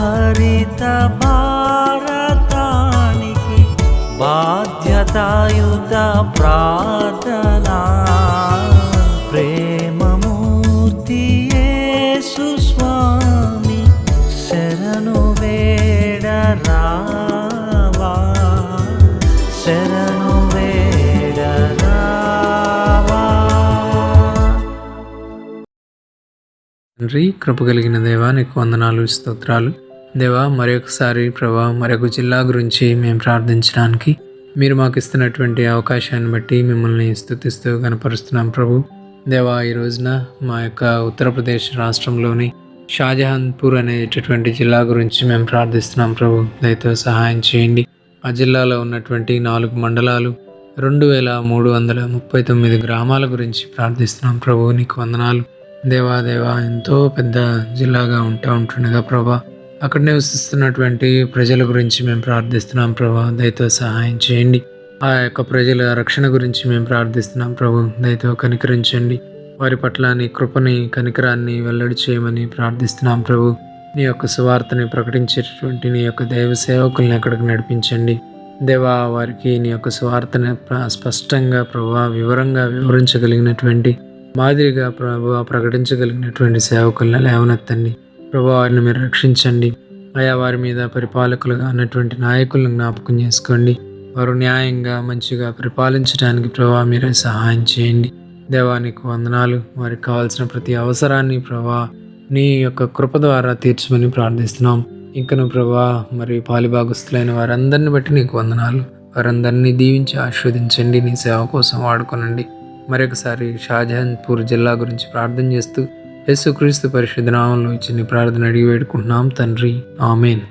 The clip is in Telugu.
హరిత భారతానికి బాధ్యతాయుత ప్రార్థనా. ప్రేమమూర్తి స్వామి శరణు వేడరా తండ్రి కృప కలిగిన దేవానికి నీకు వందనాలు స్తోత్రాలు. దేవా మరొకసారి ప్రభా మరొక జిల్లా గురించి మేము ప్రార్థించడానికి మీరు మాకు ఇస్తున్నటువంటి అవకాశాన్ని బట్టి మిమ్మల్ని స్థుతిస్తూ కనపరుస్తున్నాం ప్రభు. దేవా ఈ రోజున మా యొక్క ఉత్తరప్రదేశ్ రాష్ట్రంలోని షాజహాన్పూర్ అనేటటువంటి జిల్లా గురించి మేము ప్రార్థిస్తున్నాం ప్రభు. దయతో సహాయం చేయండి. ఆ జిల్లాలో ఉన్నటువంటి నాలుగు మండలాలు రెండు వేల మూడు వందల ముప్పై తొమ్మిది గ్రామాల గురించి ప్రార్థిస్తున్నాం ప్రభు. నీకు వందనాలు. దేవా దేవా ఎంతో పెద్ద జిల్లాగా ఉంటా ఉంటుండగా ప్రభా అక్కడ నివసిస్తున్నటువంటి ప్రజల గురించి మేము ప్రార్థిస్తున్నాం ప్రభు. దయతో సహాయం చేయండి. ఆ యొక్క ప్రజల రక్షణ గురించి మేము ప్రార్థిస్తున్నాం ప్రభు. దయతో కనికరించండి. వారి పట్ల నీ కృపని కనికరాన్ని వెల్లడి చేయమని ప్రార్థిస్తున్నాం ప్రభు. నీ యొక్క సువార్తని ప్రకటించేటటువంటి నీ యొక్క దైవ సేవకుల్ని అక్కడికి నడిపించండి. దేవా వారికి నీ యొక్క సువార్తని స్పష్టంగా ప్రభా వివరంగా వివరించగలిగినటువంటి మాదిరిగా ప్రభు ప్రకటించగలిగినటువంటి సేవకులను లేవనెత్తండి. ప్రభు వారిని మీరు రక్షించండి. ఆయా వారి మీద పరిపాలకులుగా ఉన్నటువంటి నాయకులను జ్ఞాపకం చేసుకోండి. వారు న్యాయంగా మంచిగా పరిపాలించడానికి ప్రభా మీరే సహాయం చేయండి. దేవానికి వందనాలు. వారికి కావాల్సిన ప్రతి అవసరాన్ని ప్రభా నీ యొక్క కృప ద్వారా తీర్చమని ప్రార్థిస్తున్నాం. ఇంకను ప్రభా మరి పాలిభాగస్తులైన వారందరిని బట్టి నీకు వందనాలు. వారందరినీ దీవించి ఆస్వాదించండి నీ సేవ కోసం వాడుకోనండి. మరొకసారి షాజహాన్పూర్ జిల్లా గురించి ప్రార్థన చేస్తూ యేసుక్రీస్తు పరిశుద్ధ నామంలో ఇచ్చిన ప్రార్థన అడిగి వేడుకుంటున్నాం. తండ్రి ఆమెన్.